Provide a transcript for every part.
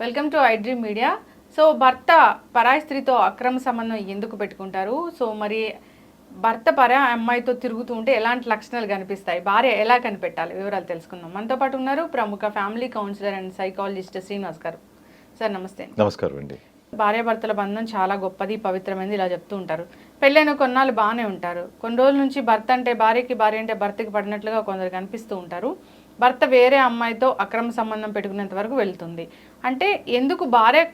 Welcome to iDream media. So భర్త పరాయి స్త్రీతో అక్రమ సంబంధం ఎందుకు పెట్టుకుంటారు? సో మరి భర్త పరాయి అమ్మాయితో తిరుగుతూ ఉంటే ఎలాంటి లక్షణాలు కనిపిస్తాయి? భార్య ఎలా కనిపెట్టాలి? వివరాలు తెలుసుకుందాం. మనతో పాటు ఉన్నారు ప్రముఖ family counsellor and psychologist Srinivas గారు. సార్ నమస్తే. నమస్కారం అండి. భార్యాభర్తల బంధం చాలా గొప్పది పవిత్రమైనది ఇలా చెప్తూ ఉంటారు. పెళ్ళైన కొన్నాళ్ళు బాగానే ఉంటారు. కొన్ని రోజుల నుంచి భర్త అంటే భార్యకి భార్య అంటే భర్తకి పడినట్లుగా కొందరు కనిపిస్తూ ఉంటారు. భర్త వేరే అమ్మాయితో అక్రమ సంబంధం పెట్టుకునేంత వరకు వెళ్తుంది. అంటే ఎందుకు భార్య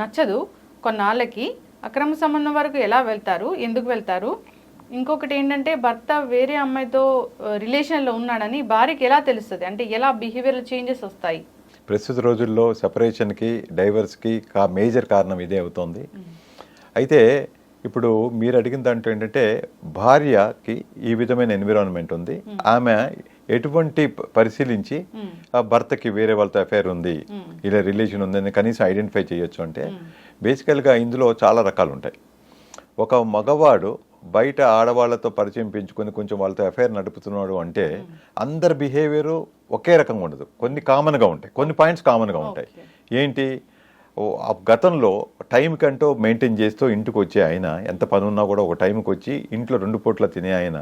నచ్చదు కొన్నాళ్ళకి? అక్రమ సంబంధం వరకు ఎలా వెళ్తారు? ఎందుకు వెళ్తారు? ఇంకొకటి ఏంటంటే భర్త వేరే అమ్మాయితో రిలేషన్లో ఉన్నాడని భార్యకి ఎలా తెలుస్తుంది? అంటే ఎలా బిహేవియర్ చేంజెస్ వస్తాయి? ప్రస్తుత రోజుల్లో సెపరేషన్కి డైవర్స్కి కా మేజర్ కారణం ఇదే అవుతోంది. అయితే ఇప్పుడు మీరు అడిగిన దాంట్లో ఏంటంటే భార్యకి ఈ విధమైన ఎన్విరాన్మెంట్ ఉంది. ఆమె ఎటువంటి పరిశీలించి ఆ భర్తకి వేరే వాళ్ళతో అఫైర్ ఉంది ఇలా రిలేషన్ ఉందని కనీసం ఐడెంటిఫై చేయొచ్చు అంటే బేసికల్గా ఇందులో చాలా రకాలు ఉంటాయి. ఒక మగవాడు బయట ఆడవాళ్ళతో పరిచయం పెంచుకొని కొంచెం వాళ్ళతో అఫైర్ నడుపుతున్నాడు అంటే అందరి బిహేవియర్ ఒకే రకంగా ఉండదు. కొన్ని కామన్గా ఉంటాయి. కొన్ని పాయింట్స్ కామన్గా ఉంటాయి. ఏంటి? గతంలో టైం కంటూ మెయింటైన్ చేస్తూ ఇంటికి వచ్చే ఆయన ఎంత పని ఉన్నా కూడా ఒక టైంకి వచ్చి ఇంట్లో రెండు పూట్ల తినే ఆయన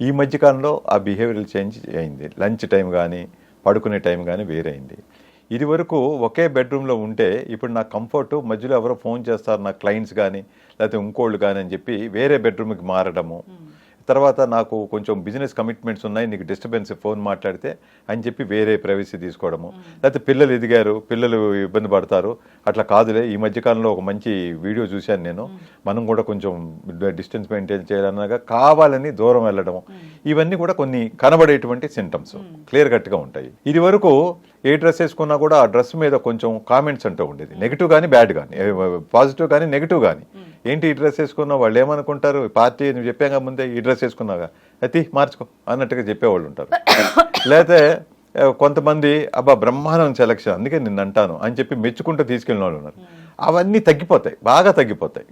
ఈ మధ్యకాలంలో ఆ బిహేవియరల్ చేంజ్ అయింది. లంచ్ టైం కానీ పడుకునే టైం కానీ వేరైంది. ఇది వరకు ఒకే బెడ్రూమ్లో ఉంటే ఇప్పుడు నా కంఫర్ట్ మధ్యలో ఎవరో ఫోన్ చేస్తారు నా క్లయింట్స్ కానీ లేకపోతే ఇంకోళ్ళు కానీ అని చెప్పి వేరే బెడ్రూమ్కి మారడము. తర్వాత నాకు కొంచెం బిజినెస్ కమిట్మెంట్స్ ఉన్నాయి నీకు డిస్టర్బెన్స్ ఫోన్ మాట్లాడితే అని చెప్పి వేరే ప్రైవసీ తీసుకోవడము. లేకపోతే పిల్లలు ఎదిగారు పిల్లలు ఇబ్బంది పడతారు. అట్లా కాదులే ఈ మధ్యకాలంలో ఒక మంచి వీడియో చూశాను నేను. మనం కూడా కొంచెం డిస్టెన్స్ మెయింటైన్ చేయాలనగా కావాలని దూరం వెళ్ళడము. ఇవన్నీ కూడా కొన్ని కనబడేటువంటి సింటమ్స్. క్లియర్ కట్గా ఉంటాయి. ఇది వరకు ఏ డ్రెస్ వేసుకున్నా కూడా ఆ డ్రెస్ మీద కొంచెం కామెంట్స్ అంటూ ఉండేది. నెగిటివ్ కానీ బ్యాడ్ కానీ పాజిటివ్ కానీ నెగిటివ్ కానీ ఏంటి ఈ డ్రెస్ వేసుకున్నావు? వాళ్ళు ఏమనుకుంటారు? పార్టీ నువ్వు చెప్పాక ముందే ఈ డ్రెస్ వేసుకున్నావుగా. అతి మార్చుకో అన్నట్టుగా చెప్పేవాళ్ళు ఉంటారు. లేకపోతే కొంతమంది అబ్బా బ్రహ్మాండం సెలక్షన్ అందుకే నిన్ను అంటాను అని చెప్పి మెచ్చుకుంటూ తీసుకెళ్ళిన వాళ్ళు ఉన్నారు. అవన్నీ తగ్గిపోతాయి బాగా తగ్గిపోతాయి.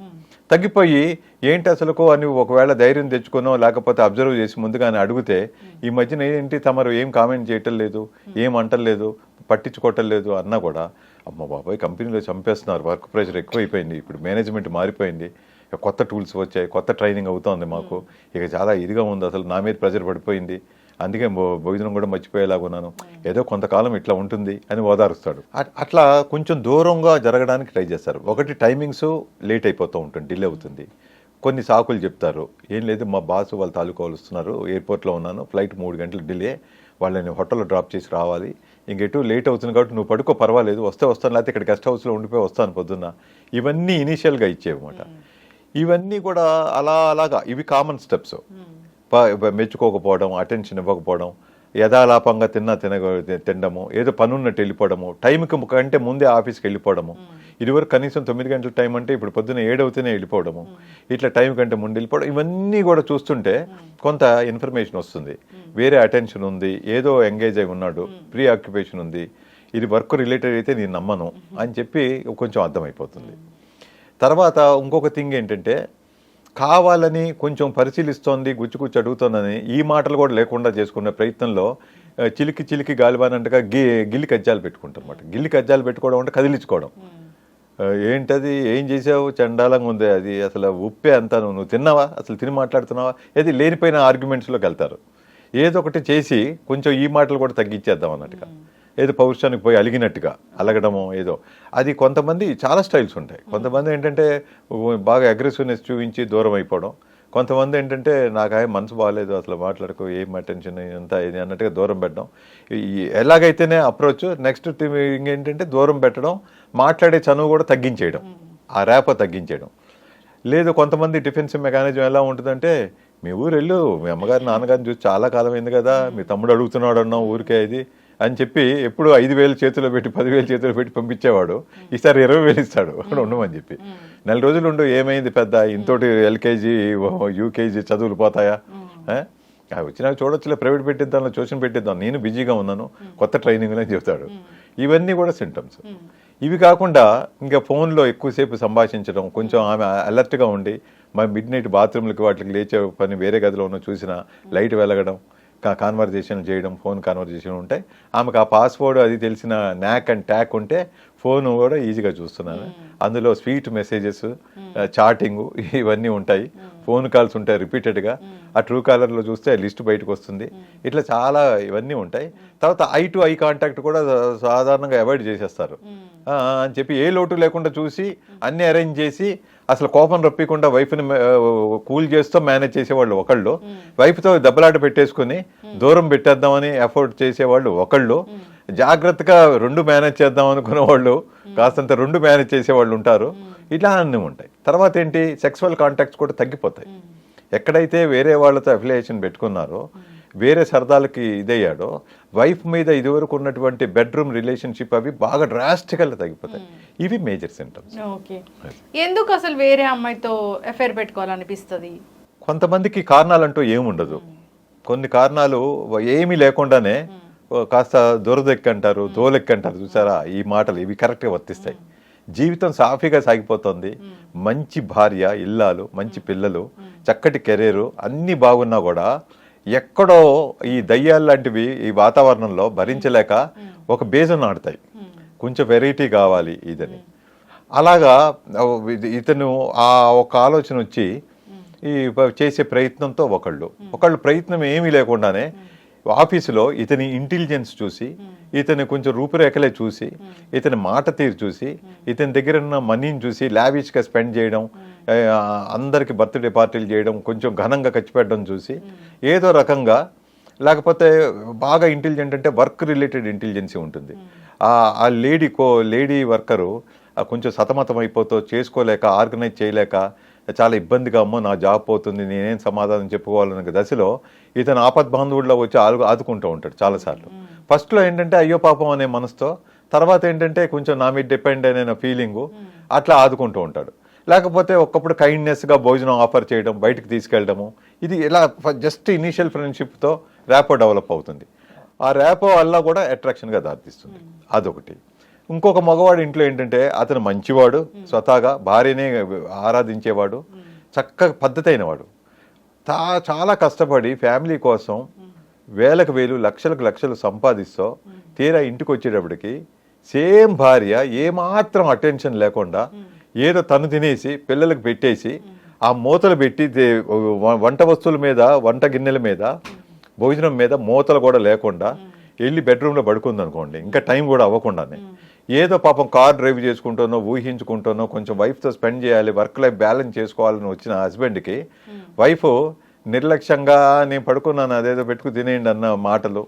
తగ్గిపోయి ఏంటి అసలుకో అని ఒకవేళ ధైర్యం తెచ్చుకునో లేకపోతే అబ్జర్వ్ చేసి ముందుగానే అడిగితే ఈ మధ్యన ఏంటి తమరు ఏం కామెంట్ చేయటం లేదు ఏం అంటలేదు పట్టించుకోవటం లేదు అన్నా కూడా అమ్మ బాబాయ్ కంపెనీలో చంపేస్తున్నారు వర్క్ ప్రెషర్ ఎక్కువైపోయింది ఇప్పుడు మేనేజ్మెంట్ మారిపోయింది ఇక కొత్త టూల్స్ వచ్చాయి కొత్త ట్రైనింగ్ అవుతోంది మాకు. ఇక చాలా ఇదిగా ఉంది. అసలు నా మీద ప్రెషర్ పడిపోయింది. అందుకే భోజనం కూడా మర్చిపోయేలాగా ఉన్నాను. ఏదో కొంతకాలం ఇట్లా ఉంటుంది అని ఓదారుస్తాడు. అట్- అట్లా కొంచెం దూరంగా జరగడానికి ట్రై చేస్తారు. ఒకటి టైమింగ్స్ లేట్ అయిపోతూ ఉంటుంది డిలే అవుతుంది. కొన్ని సాకులు చెప్తారు. ఏం లేదు మా బాసు వాళ్ళ తాలూకా వాళ్ళు వస్తున్నారు. ఎయిర్పోర్ట్లో ఉన్నాను. ఫ్లైట్ మూడు గంటలు డిలే. వాళ్ళని హోటల్లో డ్రాప్ చేసి రావాలి. ఇంకెటు లేట్ అవుతుంది కాబట్టి నువ్వు పడుకో పర్వాలేదు. వస్తే వస్తాను లేకపోతే ఇక్కడ గెస్ట్ హౌస్లో ఉండిపోయి వస్తాను పొద్దున్న. ఇవన్నీ ఇనీషియల్గా ఇచ్చేవన్నమాట ఇవన్నీ కూడా అలా అలాగా ఇవి కామన్ స్టెప్స్ మెచ్చుకోకపోవడం అటెన్షన్ ఇవ్వకపోవడం యథాలాపంగా తిన్నా తిన తినడము ఏదో పనున్నట్టు వెళ్ళిపోవడము టైంకి కంటే ముందే ఆఫీస్కి వెళ్ళిపోవడము. ఇదివరకు కనీసం తొమ్మిది గంటల టైం అంటే ఇప్పుడు పొద్దున్న ఏడవుతూనే వెళ్ళిపోవడము. ఇట్లా టైం కంటే ముందు వెళ్ళిపోవడం. ఇవన్నీ కూడా చూస్తుంటే కొంత ఇన్ఫర్మేషన్ వస్తుంది. వేరే అటెన్షన్ ఉంది ఏదో ఎంగేజ్ అయి ఉన్నాడు ప్రీ ఆక్యుపేషన్ ఉంది. ఇది వర్క్ రిలేటెడ్ అయితే నేను నమ్మను అని చెప్పి కొంచెం అర్థమైపోతుంది. తర్వాత ఇంకొక థింగ్ ఏంటంటే కావాలని కొంచెం పరిశీలిస్తోంది గుచ్చి గుచ్చి అడుగుతోందని ఈ మాటలు కూడా లేకుండా చేసుకునే ప్రయత్నంలో చిలికి చిలికి గాలిబానంటగా గి గిల్లి కజ్జాలు పెట్టుకుంటారు అనమాట గిల్లి కజ్జాలు పెట్టుకోవడం అంటే కదిలించుకోవడం. ఏంటది ఏం చేసావు చండాలంగా ఉంది అది అసలు ఉప్పే అంతా నువ్వు నువ్వు తిన్నావా అసలు తిని మాట్లాడుతున్నావా ఏది లేనిపోయిన ఆర్గ్యుమెంట్స్లోకి వెళ్తారు. ఏదో ఒకటి చేసి కొంచెం ఈ మాటలు కూడా తగ్గించేద్దాం అన్నట్టుగా. ఏదో పౌరుషానికి పోయి అలిగినట్టుగా అలగడము ఏదో. అది కొంతమంది చాలా స్టైల్స్ ఉంటాయి. కొంతమంది ఏంటంటే బాగా అగ్రెసివ్నెస్ చూపించి దూరం అయిపోవడం. కొంతమంది ఏంటంటే నాకు మనసు బాగాలేదు అసలు మాట్లాడుకో ఏం అటెన్షన్ ఎంత ఇది అన్నట్టుగా దూరం పెట్టడం. ఎలాగైతేనే అప్రోచ్ నెక్స్ట్ థింగ్ ఏంటంటే దూరం పెట్టడం మాట్లాడే చనువు కూడా తగ్గించేయడం. ఆ ర్యాప తగ్గించేయడం. లేదు కొంతమంది డిఫెన్సివ్ మెకానిజం ఎలా ఉంటుందంటే మీ ఊరు వెళ్ళు మీ అమ్మగారు నాన్నగారిని చూసి చాలా కాలం అయింది కదా మీ తమ్ముడు అడుగుతున్నాడు అన్నా ఊరికే ఇది. అని చెప్పి ఎప్పుడు ఐదు వేలు చేతిలో పెట్టి పదివేలు చేతిలో పెట్టి పంపించేవాడు. ఈసారి ఇరవై వేలు ఇస్తాడు. అక్కడ ఉండమని చెప్పి. నెల రోజులు ఉండు ఏమైంది పెద్ద? ఇంతోటి ఎల్కేజీ యూకేజీ చదువులు పోతాయా? అవి వచ్చినాక చూడొచ్చులే ప్రైవేట్ పెట్టిద్దాం ట్యూషన్ పెట్టిద్దాం నేను బిజీగా ఉన్నాను కొత్త ట్రైనింగ్ అని చెప్తాడు ఇవన్నీ కూడా సింటమ్స్ ఇవి కాకుండా ఇంకా ఫోన్లో ఎక్కువసేపు సంభాషించడం కొంచెం ఆమె అలర్ట్గా ఉండి మరి మిడ్ నైట్ బాత్రూమ్లకి వాటికి లేచే పని వేరే గదిలో ఉన్న చూసినా లైట్ వెలగడం కాన్వర్జేషన్ చేయడం ఫోన్ కాన్వర్జేషన్ ఉంటాయి. ఆమెకు ఆ పాస్వర్డ్ అది తెలిసిన నాక్ అండ్ ట్యాక్ ఉంటే ఫోన్ కూడా ఈజీగా చూస్తున్నాను. అందులో స్వీట్ మెసేజెస్ చాటింగ్ ఇవన్నీ ఉంటాయి. ఫోన్ కాల్స్ ఉంటాయి రిపీటెడ్గా ఆ ట్రూ కాలర్లో చూస్తే లిస్ట్ బయటకు వస్తుంది. ఇట్లా చాలా ఇవన్నీ ఉంటాయి. తర్వాత ఐ టు ఐ కాంటాక్ట్ కూడా సాధారణంగా అవాయిడ్ చేసేస్తారు. అని చెప్పి ఏ లోటు లేకుండా చూసి అన్ని అరేంజ్ చేసి అసలు కోపం రప్పకుండా వైఫ్ని కూల్ చేస్తూ మేనేజ్ చేసేవాళ్ళు ఒకళ్ళు. వైఫ్తో దెబ్బలాట పెట్టేసుకుని దూరం పెట్టేద్దామని ఎఫర్ట్ చేసేవాళ్ళు ఒకళ్ళు. జాగ్రత్తగా రెండు మేనేజ్ చేద్దాం అనుకునే వాళ్ళు కాస్తంత రెండు మేనేజ్ చేసేవాళ్ళు ఉంటారు. ఇట్లా అన్నీ ఉంటాయి. తర్వాత ఏంటి? సెక్సువల్ కాంటాక్ట్స్ కూడా తగ్గిపోతాయి. ఎక్కడైతే వేరే వాళ్ళతో అఫిలియేషన్ పెట్టుకున్నారో వేరే సరదాలకి ఇదయ్యాడో వైఫ్ మీద ఇదివరకు ఉన్నటువంటి బెడ్రూమ్ రిలేషన్షిప్ అవి బాగా డ్రాస్టికల్గా తగ్గిపోతాయి. ఇవి మేజర్ సింటమ్స్. ఓకే. ఎందుకు అసలు వేరే అమ్మాయితో ఎఫైర్ పెట్టుకోవాలనిపిస్తుంది? కొంతమందికి కారణాలంటూ ఏముండదు. కొన్ని కారణాలు ఏమీ లేకుండానే ఓ కాస్త దురదెక్కి అంటారు దోలెక్కి అంటారు చూసారా ఈ మాటలు ఇవి కరెక్ట్గా వర్తిస్తాయి. జీవితం సాఫీగా సాగిపోతుంది. మంచి భార్య ఇల్లాలు మంచి పిల్లలు చక్కటి కెరీరు అన్నీ బాగున్నా కూడా ఎక్కడో ఈ దయ్యాలు లాంటివి ఈ వాతావరణంలో భరించలేక ఒక బేజం ఆడతాయి కొంచెం వెరైటీ కావాలి ఇదని. అలాగా ఇతను ఆ ఒక ఆలోచన వచ్చి ఈ చేసే ప్రయత్నంతో ఒకళ్ళు. ఒకళ్ళు ప్రయత్నం ఏమీ లేకుండానే ఆఫీసులో ఇతని ఇంటెలిజెన్స్ చూసి ఇతని కొంచెం రూపురేఖలే చూసి ఇతని మాట తీరు చూసి ఇతని దగ్గర ఉన్న మనీని చూసి లావిష్గా స్పెండ్ చేయడం అందరికి బర్త్డే పార్టీలు చేయడం కొంచెం ఘనంగా ఖర్చు పెట్టడం చూసి ఏదో రకంగా లేకపోతే బాగా ఇంటెలిజెంట్ అంటే వర్క్ రిలేటెడ్ ఇంటెలిజెన్సీ ఉంటుంది. ఆ లేడీ కో లేడీ వర్కరు కొంచెం సతమతం అయిపోతూ చేసుకోలేక ఆర్గనైజ్ చేయలేక చాలా ఇబ్బందిగా అమ్మో నా జాబ్ పోతుంది నేనేం సమాధానం చెప్పుకోవాలనే దశలో ఇతను ఆపద్బాంధవుడిలో వచ్చి ఆదు ఆదుకుంటూ ఉంటాడు చాలాసార్లు. ఫస్ట్లో ఏంటంటే అయ్యో పాపం అనే మనసుతో తర్వాత ఏంటంటే కొంచెం నా మీద డిపెండ్ అయిన ఫీలింగు అట్లా ఆదుకుంటూ ఉంటాడు. లేకపోతే ఒక్కప్పుడు కైండ్నెస్గా భోజనం ఆఫర్ చేయడం బయటకు తీసుకెళ్ళడము. ఇది ఇలా జస్ట్ ఇనీషియల్ ఫ్రెండ్షిప్తో ర్యాపో డెవలప్ అవుతుంది. ఆ ర్యాపో వల్ల కూడా అట్రాక్షన్గా దారితీస్తుంది. అదొకటి. ఇంకొక మగవాడు ఇంట్లో ఏంటంటే అతను మంచివాడు స్వతహాగా భార్యనే ఆరాధించేవాడు చక్కగా పద్ధతి అయినవాడు తా చాలా కష్టపడి ఫ్యామిలీ కోసం వేలకు వేలు లక్షలకు లక్షలు సంపాదిస్తూ తీరా ఇంటికి వచ్చేటప్పటికి సేమ్ భార్య ఏమాత్రం అటెన్షన్ లేకుండా ఏదో తను తినేసి పిల్లలకు పెట్టేసి ఆ మూతలు పెట్టి వంట వస్తువుల మీద వంట గిన్నెల మీద భోజనం మీద మూతలు కూడా లేకుండా వెళ్ళి బెడ్రూమ్లో పడుకుంది అనుకోండి ఇంకా టైం కూడా అవ్వకుండానే. ఏదో పాపం కార్ డ్రైవ్ చేసుకుంటానో ఊహించుకుంటానో కొంచెం వైఫ్తో స్పెండ్ చేయాలి వర్క్ లైఫ్ బ్యాలెన్స్ చేసుకోవాలని వచ్చిన హస్బెండ్కి వైఫ్ నిర్లక్ష్యంగా నేను పడుకున్నాను అదేదో పెట్టుకు తినేయండి అన్న మాటలు.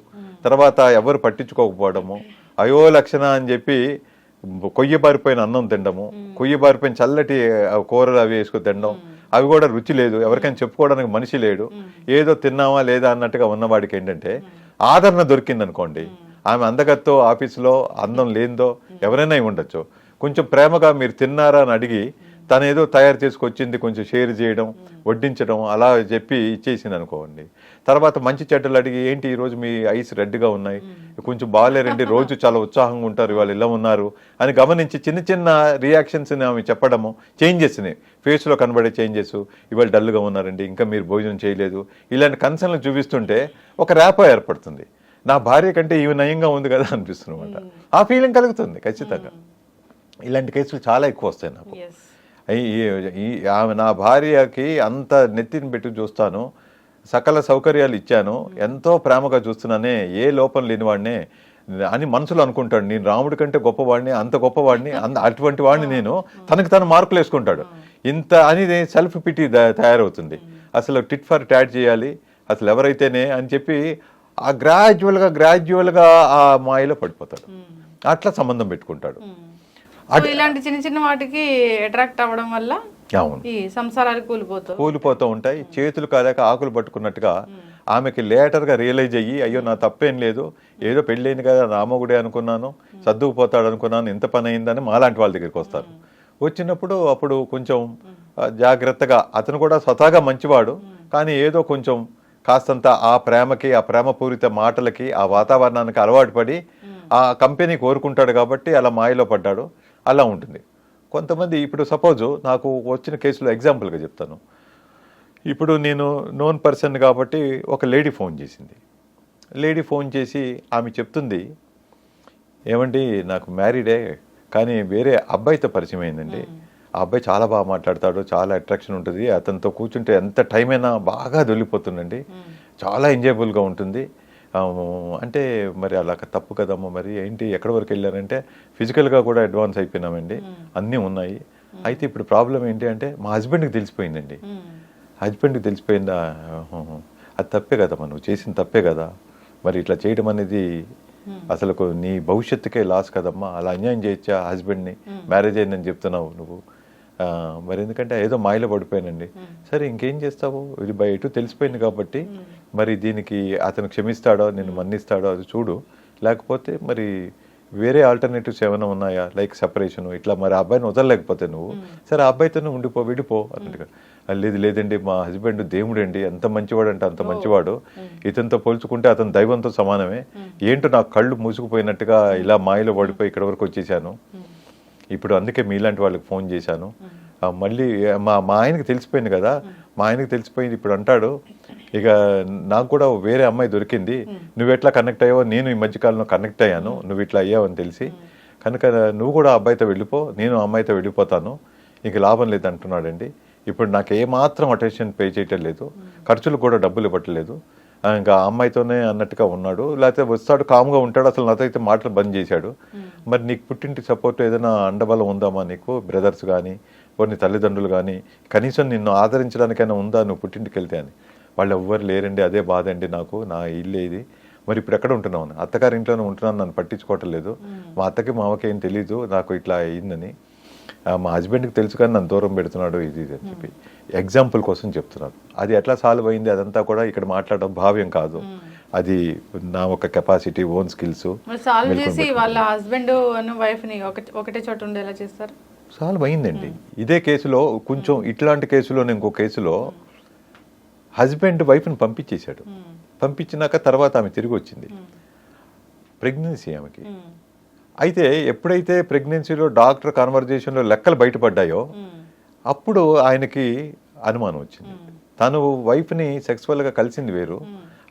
తర్వాత ఎవరు పట్టించుకోకపోవడము. అయో లక్షణ అని చెప్పి కొయ్య బారిపోయిన అన్నం తినడము కొయ్య బారిపోయిన చల్లటి కూరలు అవి వేసుకు తినడం అవి కూడా రుచి లేదు. ఎవరికైనా చెప్పుకోవడానికి మనిషి లేడు. ఏదో తిన్నామా లేదా అన్నట్టుగా ఉన్నవాడికి ఏంటంటే ఆదరణ దొరికింది అనుకోండి ఆమె అందగత్తో ఆఫీసులో అందం లేనిదో ఎవరైనా ఉండొచ్చు. కొంచెం ప్రేమగా మీరు తిన్నారా అని అడిగి తను ఏదో తయారు చేసుకొచ్చింది కొంచెం షేర్ చేయడం వడ్డించడం అలా చెప్పి ఇచ్చేసింది అనుకోండి తర్వాత మంచి చెడ్డలు అడిగి ఏంటి ఈరోజు మీ ఐస్ రెడ్గా ఉన్నాయి? కొంచెం బాగాలేరండి రోజు చాలా ఉత్సాహంగా ఉంటారు ఇవాళ ఇలా ఉన్నారు అని గమనించి చిన్న చిన్న రియాక్షన్స్ని ఆమె చెప్పడము చేంజెస్ని ఫేస్లో కనబడే చేంజెస్ ఇవాళ డల్గా ఉన్నారండి ఇంకా మీరు భోజనం చేయలేదు. ఇలాంటి కన్సర్న్లు చూపిస్తుంటే ఒక ర్యాపో ఏర్పడుతుంది. నా భార్య కంటే ఈమె నయంగా ఉంది కదా అనిపిస్తుంది అనమాట ఆ ఫీలింగ్ కలుగుతుంది ఖచ్చితంగా. ఇలాంటి కేసులు చాలా ఎక్కువ వస్తాయి నాకు. ఈ ఆమె నా భార్యకి అంత నెత్తిని పెట్టి చూస్తాను సకల సౌకర్యాలు ఇచ్చాను. ఎంతో ప్రేమగా చూస్తున్నానే ఏ లోపం లేనివాడినే అని మనసులో అనుకుంటాడు. నేను రాముడి కంటే గొప్పవాడిని అంత గొప్పవాడిని అంత అటువంటి వాడిని నేను. తనకి తను మార్కులు వేసుకుంటాడు. ఇంత అని సెల్ఫ్ పిటి తయారవుతుంది. అసలు టిట్ ఫర్ ట్యాడ్ చేయాలి. అసలు ఎవరైతేనే అని చెప్పి ఆ గ్రాడ్యువల్గా గ్రాడ్యువల్గా ఆ మాయలో పడిపోతాడు. అట్లా సంబంధం పెట్టుకుంటాడు. ఇలాంటి చిన్న చిన్న వాటికి అట్రాక్ట్ అవ్వడం వల్ల ఈ సంసారాలు కూలిపోతాయి కూలిపోతూ ఉంటాయి. చేతులు కాలేక ఆకులు పట్టుకున్నట్టుగా ఆమెకి లేటర్గా రియలైజ్ అయ్యి అయ్యో నా తప్పేం లేదు. ఏదో పెళ్ళైంది కదా రామగుడే అనుకున్నాను సర్దుకుపోతాడు అనుకున్నాను ఇంత పని అయిందని మాలాంటి వాళ్ళ దగ్గరికి వస్తారు. వచ్చినప్పుడు అప్పుడు కొంచెం జాగ్రత్తగా అతను కూడా స్వతహాగా మంచివాడు కానీ ఏదో కొంచెం కాస్తంత ఆ ప్రేమకి ఆ ప్రేమపూరిత మాటలకి ఆ వాతావరణానికి అలవాటు పడి ఆ కంపెనీ కోరుకుంటాడు కాబట్టి అలా మాయలో పడ్డాడు. అలా ఉంటుంది. కొంతమంది ఇప్పుడు సపోజు నాకు వచ్చిన కేసులో ఎగ్జాంపుల్గా చెప్తాను. ఇప్పుడు నేను నోన్ పర్సన్ కాబట్టి ఒక లేడీ ఫోన్ చేసింది. లేడీ ఫోన్ చేసి ఆమె చెప్తుంది ఏమండి నాకు మ్యారీడే కానీ వేరే అబ్బాయితో పరిచయం అయిందండి. ఆ అబ్బాయి చాలా బాగా మాట్లాడతాడు చాలా అట్రాక్షన్ ఉంటుంది. అతనితో కూర్చుంటే ఎంత టైం అయినా బాగా దొల్లిపోతుందండి చాలా ఎంజాయబుల్గా ఉంటుంది. అంటే మరి అలా తప్పు కదమ్మా మరి? ఏంటి? ఎక్కడి వరకు వెళ్ళారంటే ఫిజికల్గా కూడా అడ్వాన్స్ అయిపోయినామండి. అన్నీ ఉన్నాయి. అయితే ఇప్పుడు ప్రాబ్లం ఏంటి అంటే మా హస్బెండ్కి తెలిసిపోయిందండి. హస్బెండ్కి తెలిసిపోయిందా. అది తప్పే కదమ్మా నువ్వు చేసిన తప్పే కదా. మరి ఇట్లా చేయడం అనేది అసలు నీ భవిష్యత్తుకే లాస్ కదమ్మా. అలా అన్యాయం చేయొచ్చా హస్బెండ్ని? మ్యారేజ్ అయిందని చెప్తున్నావు నువ్వు. మరి ఎందుకంటే ఏదో మాయలో పడిపోయానండి. సరే ఇంకేం చేస్తావు? ఇది బయట తెలిసిపోయింది కాబట్టి మరి దీనికి అతను క్షమిస్తాడో నేను మన్నిస్తాడో అది చూడు. లేకపోతే మరి వేరే ఆల్టర్నేటివ్స్ ఏమైనా ఉన్నాయా? లైక్ సెపరేషన్ ఇట్లా మరి ఆ అబ్బాయిని వదలలేకపోతే నువ్వు. సరే ఆ అబ్బాయితోనే ఉండిపో విడిపో అన్నట్టుగా. లేదు లేదండి మా హస్బెండ్ దేవుడండి ఎంత మంచివాడు అంటే అంత మంచివాడు. ఇతనితో పోల్చుకుంటే అతను దైవంతో సమానమే. ఏంటో నా కళ్ళు మూసుకుపోయినట్టుగా ఇలా మాయలో పడిపోయి ఇక్కడ వరకు వచ్చేసాను. ఇప్పుడు అందుకే మీలాంటి వాళ్ళకి ఫోన్ చేశాను. మళ్ళీ మా మా ఆయనకి తెలిసిపోయింది కదా. మా ఆయనకి తెలిసిపోయింది ఇప్పుడు అంటాడు ఇక నాకు కూడా వేరే అమ్మాయి దొరికింది. నువ్వు ఎట్లా కనెక్ట్ అయ్యావో నేను ఈ మధ్యకాలంలో కనెక్ట్ అయ్యాను. నువ్వు ఇట్లా అయ్యావని తెలిసి. కనుక నువ్వు కూడా ఆ అబ్బాయితో వెళ్ళిపో నేను ఆ అమ్మాయితో వెళ్ళిపోతాను. ఇంక లాభం లేదు అంటున్నాడండి ఇప్పుడు నాకు ఏమాత్రం అటెన్షన్ పే చేయటం లేదు. ఖర్చులు కూడా డబ్బులు ఇవ్వట్లేదు ఇంకా అమ్మాయితోనే అన్నట్టుగా ఉన్నాడు. లేకపోతే వస్తాడు కామ్గా ఉంటాడు. అసలు నాతో అయితే మాటలు బంద్ చేశాడు. మరి నీకు పుట్టింటి సపోర్ట్ ఏదైనా అండబలం ఉందామా నీకు? బ్రదర్స్ కానీ కొన్ని తల్లిదండ్రులు కానీ కనీసం నిన్ను ఆదరించడానికైనా ఉందా నువ్వు పుట్టింటికి వెళ్తే అని. వాళ్ళు ఎవ్వరు లేరండి అదే బాధ అండి నాకు. నా ఇల్లు ఇది. మరి ఇప్పుడు ఎక్కడ ఉంటున్నావు? అత్తగారి ఇంట్లోనే ఉంటున్నాను నన్ను పట్టించుకోవటం లేదు. మా అత్తకి మామకి ఏం తెలీదు. నాకు ఇట్లా అయిందని. మా హస్బెండ్కి తెలుసు కానీ నన్ను దూరం పెడుతున్నాడు ఇది ఇది అని చెప్పి. ఎగ్జాంపుల్ కోసం చెప్తున్నాను అది ఎట్లా సాల్వ్ అయింది అదంతా కూడా ఇక్కడ మాట్లాడడం భావ్యం కాదు. అది నా ఒక కెపాసిటీ ఓన్ స్కిల్స్ సాల్వ్ చేసి వాళ్ళ హస్బెండ్ ఒకటే చోట ఉండేలా చేస్తారు? సాల్వ్ అయిందండి. ఇదే కేసులో కొంచెం ఇట్లాంటి కేసులో ఇంకో కేసులో హస్బెండ్ వైఫ్ని పంపించేశాడు. పంపించినాక తర్వాత ఆమె తిరిగి వచ్చింది. ప్రెగ్నెన్సీ ఆమెకి. అయితే ఎప్పుడైతే ప్రెగ్నెన్సీలో డాక్టర్ కాన్వర్జేషన్లో లెక్కలు బయటపడ్డాయో అప్పుడు ఆయనకి అనుమానం వచ్చింది. తను వైఫ్ని సెక్సువల్గా కలిసింది వేరు.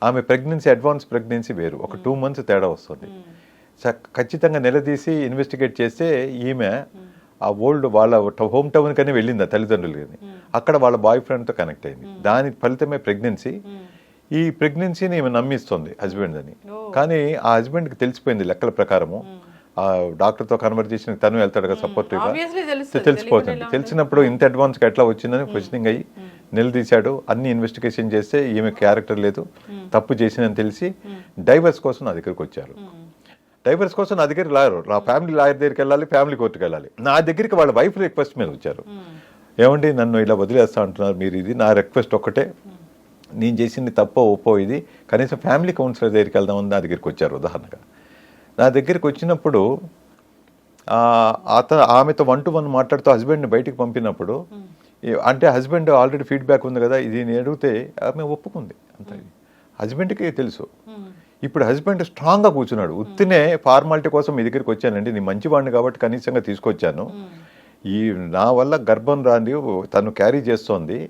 ఆమె ప్రెగ్నెన్సీ అడ్వాన్స్ ప్రెగ్నెన్సీ వేరు. ఒక టూ మంత్స్ తేడా వస్తుంది. ఖచ్చితంగా నిలదీసి ఇన్వెస్టిగేట్ చేస్తే ఈమె ఆ ఓల్డ్ వాళ్ళ హోమ్ టౌన్ కని వెళ్ళింది ఆ తల్లిదండ్రులు కానీ అక్కడ వాళ్ళ బాయ్ ఫ్రెండ్తో కనెక్ట్ అయింది. దాని ఫలితమే ప్రెగ్నెన్సీ. ఈ ప్రెగ్నెన్సీని ఈమె నమ్మిస్తుంది హస్బెండ్ అని. కానీ ఆ హస్బెండ్కి తెలిసిపోయింది లెక్కల ప్రకారము. ఆ డాక్టర్తో కన్వర్జేషన్ తను వెళ్తాడు కదా సపోర్టివ్గా. తెలిసిపోతుంది. తెలిసినప్పుడు ఇంత అడ్వాన్స్గా ఎట్లా వచ్చిందని క్వశ్చనింగ్ అయ్యి నిలదీశాడు. అన్ని ఇన్వెస్టిగేషన్ చేస్తే ఈమె క్యారెక్టర్ లేదు. తప్పు చేసిందని తెలిసి డైవర్స్ కోసం నా దగ్గరికి వచ్చారు. డైవర్స్ కోసం నా దగ్గరికి లాయర్ నా ఫ్యామిలీ లాయర్ దగ్గరికి వెళ్ళాలి ఫ్యామిలీ కోర్టుకి వెళ్ళాలి. నా దగ్గరికి వాళ్ళ వైఫ్ రిక్వెస్ట్ మీద వచ్చారు. ఏమండి నన్ను ఇలా వదిలేస్తా అంటున్నారు మీరు ఇది నా రిక్వెస్ట్ ఒక్కటే. నేను చేసింది తప్పో ఒప్పో ఇది. కనీసం ఫ్యామిలీ కౌన్సిలర్ దగ్గరికి వెళ్దామని నా దగ్గరికి వచ్చారు ఉదాహరణగా. నా దగ్గరికి వచ్చినప్పుడు అత ఆమెతో వన్ టు వన్ మాట్లాడుతూ హస్బెండ్ని బయటికి పంపినప్పుడు ఈ- అంటే హస్బెండ్ ఆల్రెడీ ఫీడ్బ్యాక్ ఉంది కదా ఇది నేను అడిగితే ఆమె ఒప్పుకుంది. అంత. హస్బెండ్కి తెలుసు. ఇప్పుడు హస్బెండ్ స్ట్రాంగ్గా కూర్చున్నాడు. ఉత్తినే ఫార్మాలిటీ కోసం మీ దగ్గరికి వచ్చానండి. నేను మంచివాడిని కాబట్టి కనీసంగా తీసుకొచ్చాను. ఈ నా వల్ల గర్భం రాని తను క్యారీ చేస్తోంది.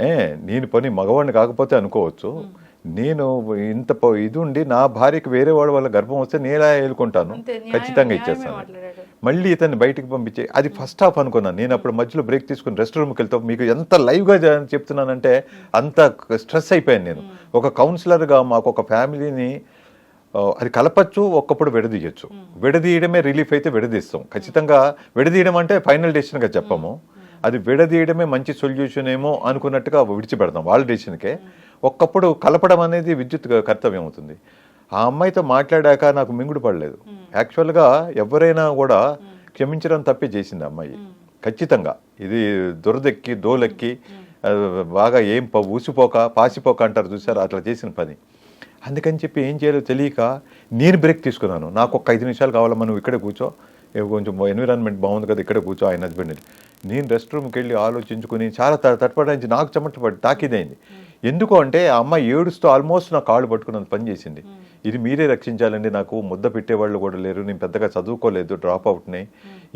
ఏ నేను పని మగవాడిని కాకపోతే అనుకోవచ్చు. నేను ఇంత ఇది ఉండి నా భార్యకి వేరే వాడి వల్ల గర్భం వస్తే ఏలుకుంటాను? అంతే, న్యాయం- ఖచ్చితంగా ఇచ్చేస్తాను. మళ్ళీ ఇతన్ని బయటికి పంపించే అది ఫస్ట్ హాఫ్ అనుకున్నాను. నేను అప్పుడు మధ్యలో బ్రేక్ తీసుకుని రెస్ట్ రూమ్కి వెళ్తాం. మీకు ఎంత లైవ్గా చెప్తున్నానంటే అంత స్ట్రెస్ అయిపోయాను నేను. ఒక కౌన్సిలర్గా మాకు ఒక ఫ్యామిలీని అది కలపచ్చు ఒక్కప్పుడు విడదీయచ్చు. విడదీయడమే రిలీఫ్ అయితే విడదీస్తాం. ఖచ్చితంగా విడదీయడం అంటే ఫైనల్ డెసిషన్గా చెప్పము. అది విడదీయడమే మంచి సొల్యూషన్ ఏమో అనుకున్నట్టుగా విడిచిపెడతాం. వాళ్ళ డెసిషన్కే. ఒక్కప్పుడు కలపడం అనేది విద్యుత్ కర్తవ్యం అవుతుంది. ఆ అమ్మాయితో మాట్లాడాక నాకు మింగుడు పడలేదు. యాక్చువల్గా ఎవరైనా కూడా క్షమించడం తప్పే చేసింది అమ్మాయి. ఖచ్చితంగా. ఇది దురదెక్కి దోలెక్కి బాగా ఏం ఊసిపోక పాసిపోక అంటారు చూసారు? అట్లా చేసిన పని. అందుకని చెప్పి ఏం చేయాలో తెలియక నేను బ్రేక్ తీసుకున్నాను. నాకు ఒక ఐదు నిమిషాలు కావాలమ్మా నువ్వు ఇక్కడే కూర్చో. కొంచెం ఎన్విరాన్మెంట్ బాగుంది కదా ఇక్కడే కూర్చో ఆయన హస్బెండ్ నేను రెస్ట్ రూమ్కి వెళ్ళి ఆలోచించుకుని చాలా త- తటపడానికి నాకు చెమట పడి తాకిదైంది ఎందుకు అంటే ఆ అమ్మాయి ఏడుస్తూ ఆల్మోస్ట్ నా కాళ్ళు పట్టుకున్నంత పని చేసింది. ఇది మీరే రక్షించాలండి నాకు ముద్ద పెట్టేవాళ్ళు కూడా లేరు నేను పెద్దగా చదువుకోలేదు డ్రాప్ అవుట్ని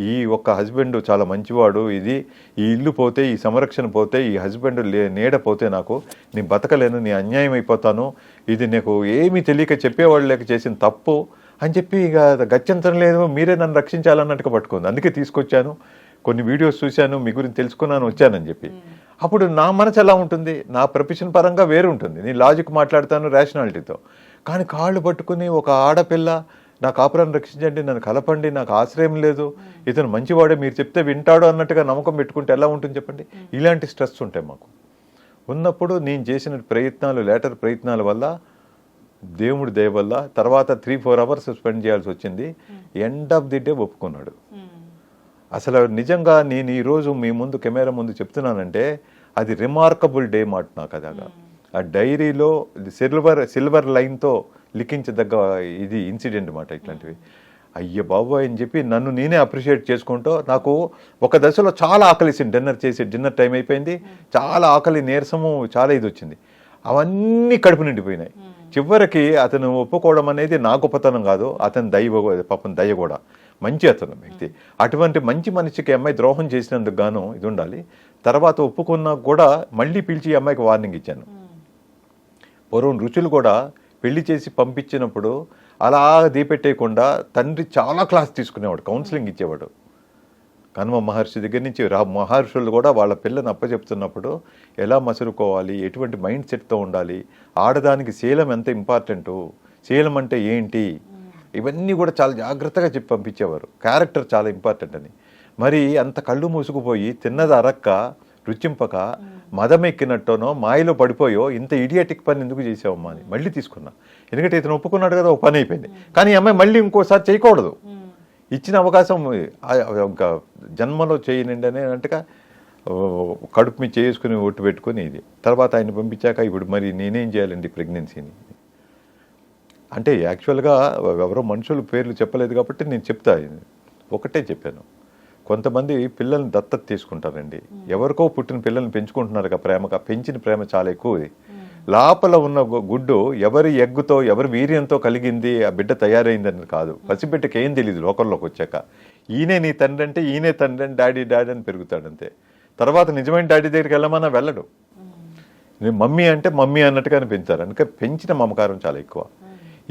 ఈ ఒక్క హస్బెండ్ చాలా మంచివాడు ఇది ఈ ఇల్లు పోతే ఈ సంరక్షణ పోతే ఈ హస్బెండ్ లే నీడ పోతే నాకు నేను బతకలేను నీ అన్యాయం అయిపోతాను ఇది నీకు ఏమీ తెలియక చెప్పేవాళ్ళు లేక చేసిన తప్పు అని చెప్పి ఇక గత్యంతరం లేదు మీరే నన్ను రక్షించాలన్నట్టుగా పట్టుకుంది. అందుకే తీసుకొచ్చాను కొన్ని వీడియోస్ చూశాను మీ గురించి తెలుసుకున్నాను వచ్చానని చెప్పి. అప్పుడు నా మనసు ఎలా ఉంటుంది? నా ప్రొఫెషన్ పరంగా వేరు ఉంటుంది నేను లాజిక్ మాట్లాడతాను రేషనాలిటీతో కానీ కాళ్ళు పట్టుకుని ఒక ఆడపిల్ల నా కాపురాన్ని రక్షించండి నన్ను కలపండి నాకు ఆశ్రయం లేదు. ఇతను మంచివాడే మీరు చెప్తే వింటాడు అన్నట్టుగా నమ్మకం పెట్టుకుంటే ఎలా ఉంటుంది చెప్పండి? ఇలాంటి స్ట్రెస్ ఉంటాయి మాకు. ఉన్నప్పుడు నేను చేసిన ప్రయత్నాలు లేటర్ ప్రయత్నాల వల్ల దేవుడి దయ వల్ల తర్వాత త్రీ ఫోర్ అవర్స్ స్పెండ్ చేయాల్సి వచ్చింది. ఎండ్ ఆఫ్ ది డే ఒప్పుకున్నాడు. అసలు నిజంగా నేను ఈరోజు మీ ముందు కెమెరా ముందు చెప్తున్నానంటే అది రిమార్కబుల్ డే మాట నాకు అదాగా ఆ డైరీలో సిల్వర్ సిల్వర్ లైన్తో లిఖించదగ్గ ఇది ఇన్సిడెంట్ మాట ఇట్లాంటివి. అయ్య బాబోయ్ అని చెప్పి నన్ను నేనే అప్రిషియేట్ చేసుకుంటూ నాకు ఒక దశలో చాలా ఆకలిసింది డిన్నర్ చేసి డిన్నర్ టైం అయిపోయింది. చాలా ఆకలి నీరసము చాలా ఇది వచ్చింది. అవన్నీ కడుపు నిండిపోయినాయి. చివరికి అతను ఒప్పుకోవడం అనేది నా గొప్పతనం కాదు. అతని దయ పాపం దయ కూడా. మంచి అతను వ్యక్తి. అటువంటి మంచి మనిషికి అమ్మాయి ద్రోహం చేసినందుకు గాను ఇది ఉండాలి. తర్వాత ఒప్పుకున్నా కూడా మళ్ళీ పిలిచి ఈ అమ్మాయికి వార్నింగ్ ఇచ్చాను. పూర్వం రుచులు కూడా పెళ్ళి చేసి పంపించినప్పుడు అలా దీపెట్టేయకుండా తండ్రి చాలా క్లాస్ తీసుకునేవాడు కౌన్సిలింగ్ ఇచ్చేవాడు. కనుమ మహర్షి దగ్గర నుంచి రా మహర్షులు కూడా వాళ్ళ పిల్లని అప్పచెప్తున్నప్పుడు ఎలా మసురుకోవాలి ఎటువంటి మైండ్ సెట్తో ఉండాలి ఆడదానికి శీలం ఎంత ఇంపార్టెంటు శీలం అంటే ఏంటి ఇవన్నీ కూడా చాలా జాగ్రత్తగా చెప్పి పంపించేవారు. క్యారెక్టర్ చాలా ఇంపార్టెంట్ అని. మరి అంత కళ్ళు మూసుకుపోయి తిన్నది అరక్క రుచింపక మదం ఎక్కినట్టోనో మాయలో పడిపోయో ఇంత ఇడియటిక్ పని ఎందుకు చేసావమ్మా అని మళ్ళీ తీసుకున్నా. ఎందుకంటే ఇతను ఒప్పుకున్నాడు కదా ఒక పని అయిపోయింది. కానీ ఈ అమ్మాయి మళ్ళీ ఇంకోసారి చేయకూడదు. ఇచ్చిన అవకాశం ఇంకా జన్మలో చేయనండి అని ఓ, కడుపు మీద చేసుకుని ఒట్టు పెట్టుకుని ఇది. తర్వాత ఆయన పంపించాక ఇప్పుడు మరి నేనేం చేయాలండి ప్రెగ్నెన్సీని? అంటే యాక్చువల్గా ఎవరో మనుషులు పేర్లు చెప్పలేదు కాబట్టి నేను చెప్తా ఒకటే చెప్పాను. కొంతమంది పిల్లల్ని దత్తత తీసుకుంటారండి. ఎవరికో పుట్టిన పిల్లల్ని పెంచుకుంటున్నారు కదా ప్రేమగా. పెంచిన ప్రేమ చాలా ఎక్కువ ఇది. లోపల ఉన్న గుడ్డు ఎవరి ఎగ్గుతో ఎవరి వీర్యంతో కలిగింది ఆ బిడ్డ తయారైందని కాదు. పసిబిడ్డకి ఏం తెలియదు లోకల్లోకి వచ్చాక. ఈయనే నీ తండ్రి అంటే ఈయనే తండ్రి అని డాడీ డాడీ అని పెరుగుతాడు అంతే. తర్వాత నిజమైన డాడీ దగ్గరికి వెళ్ళమన్నా వెళ్ళడు. మమ్మీ అంటే మమ్మీ అన్నట్టుగానే పెంచారు అందుకే పెంచిన మమకారం చాలా ఎక్కువ.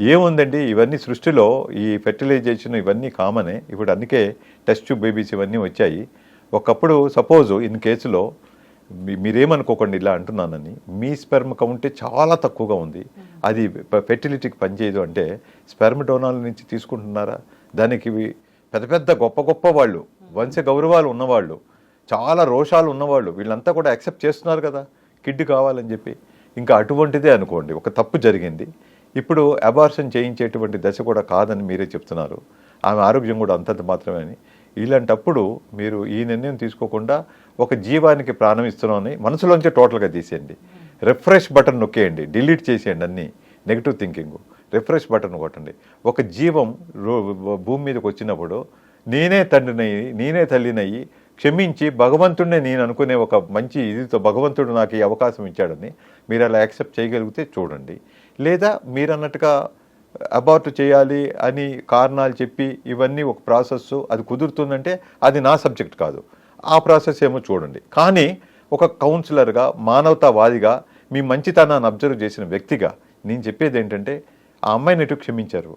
ఏముందండి? ఇవన్నీ సృష్టిలో ఈ ఫెర్టిలైజేషన్ ఇవన్నీ కామనే. ఇప్పుడు అందుకే టెస్ట్ బేబీస్ ఇవన్నీ వచ్చాయి. ఒకప్పుడు సపోజ్ ఇన్ కేసులో మీరేమనుకోకండి ఇలా అంటున్నానని. మీ స్పెర్మ్ కౌంటే చాలా తక్కువగా ఉంది. అది ఫెర్టిలిటీకి పనిచేయదు అంటే స్పెర్మ్ డోనాల నుంచి తీసుకుంటున్నారా? దానికి పెద్ద పెద్ద గొప్ప గొప్ప వాళ్ళు వంశ గౌరవాలు ఉన్నవాళ్ళు చాలా రోషాలు ఉన్నవాళ్ళు వీళ్ళంతా కూడా యాక్సెప్ట్ చేస్తున్నారు కదా. కిడ్ కావాలని చెప్పి. ఇంకా అటువంటిదే అనుకోండి. ఒక తప్పు జరిగింది. ఇప్పుడు అబార్షన్ చేయించేటువంటి దశ కూడా కాదని మీరే చెప్తున్నారు. ఆమె ఆరోగ్యం కూడా అంతంత మాత్రమే అని. ఇలాంటప్పుడు మీరు ఈ నిర్ణయం తీసుకోకుండా ఒక జీవానికి ప్రాణం ఇస్తున్నామని మనసులోంచే టోటల్గా తీసేయండి. Refresh button నొక్కేయండి. డిలీట్ చేసేయండి అన్నీ. Negative thinking. రిఫ్రెష్ బటన్ కొట్టండి. ఒక జీవం రో- భూమి మీదకి వచ్చినప్పుడు నేనే తండ్రినయ్యి నేనే తల్లినయ్యి క్షమించి భగవంతుడినే నేను అనుకునే ఒక మంచి ఇదితో భగవంతుడు నాకు ఈ అవకాశం ఇచ్చాడని మీరు అలా యాక్సెప్ట్ చేయగలిగితే చూడండి. లేదా మీరన్నట్టుగా అబౌట్ అబార్ట్ చేయాలి అని కారణాలు చెప్పి ఇవన్నీ ఒక ప్రాసెస్ అది కుదురుతుందంటే అది నా సబ్జెక్ట్ కాదు. ఆ ప్రాసెస్ ఏమో చూడండి. కానీ ఒక కౌన్సిలర్గా మానవతావాదిగా మీ మంచితనాన్ని అబ్జర్వ్ చేసిన వ్యక్తిగా నేను చెప్పేది ఏంటంటే ఆ అమ్మాయిని ఎటు క్షమించారు?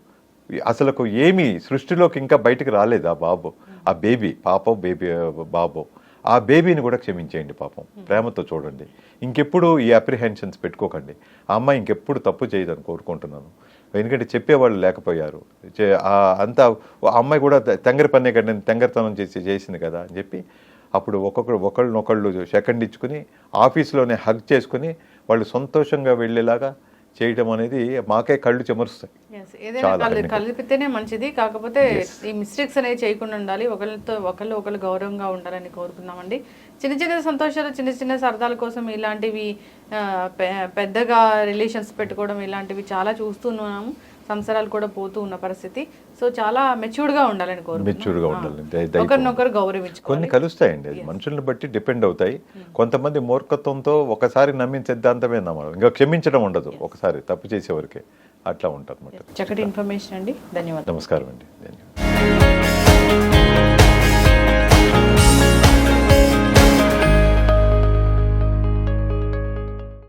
అసలుకు ఏమీ సృష్టిలోకి ఇంకా బయటకు రాలేదు ఆ బాబు? ఆ బేబీ పాప బేబీ బాబు. ఆ బేబీని కూడా క్షమించేయండి పాపం. ప్రేమతో చూడండి. ఇంకెప్పుడు ఈ అప్రిహెన్షన్స్ పెట్టుకోకండి. ఆ అమ్మాయి ఇంకెప్పుడు తప్పు చేయదని కోరుకుంటున్నాను. ఎందుకంటే చెప్పేవాళ్ళు లేకపోయారు. అంతా ఆ అమ్మాయి కూడా తెంగర పన్నే కదా నేను తెంగరతనం చేసి చేసింది కదా అని చెప్పి అప్పుడు ఒక్కొక్కరు ఒకళ్ళనొకళ్ళు సెకండ్ ఇచ్చుకుని ఆఫీస్లోనే హగ్ చేసుకుని వాళ్ళు సంతోషంగా వెళ్ళేలాగా చేయడం అనేది మాకే కళ్ళు చెమరుస్తాయి. కలిపితేనే మంచిది. కాకపోతే ఈ మిస్టేక్స్ అనేవి చేయకుండా ఉండాలి. ఒకరితో ఒకళ్ళు ఒకళ్ళు గౌరవంగా ఉండాలని కోరుకుందామండి. చిన్న చిన్న సంతోషాలు చిన్న చిన్న సరదాల కోసం ఇలాంటివి పెద్దగా రిలేషన్స్ పెట్టుకోవడం ఇలాంటివి చాలా చూస్తున్నాము సంసారాలు కూడా పోతూ ఉన్న పరిస్థితి. సో చాలా మెచ్యూర్డ్గా ఉండాలని Matured గా ఉండాలి. ఒకరినొకరు గౌరవించుకోవాలి. కొన్ని కలుస్తాయండి. అది మనుషుల్ని బట్టి డిపెండ్ అవుతాయి. కొంతమంది మూర్ఖత్వంతో ఒకసారి నమ్మిన సిద్ధాంతమే నమ్మడం. ఇంకా క్షమించడం ఉండదు ఒకసారి. తప్పు చేసేవరకే. అట్లా ఉంటుంది చక్కటి ఇన్ఫర్మేషన్ అండి. ధన్యవాదాలు. నమస్కారం అండి. ధన్యవాదాలు.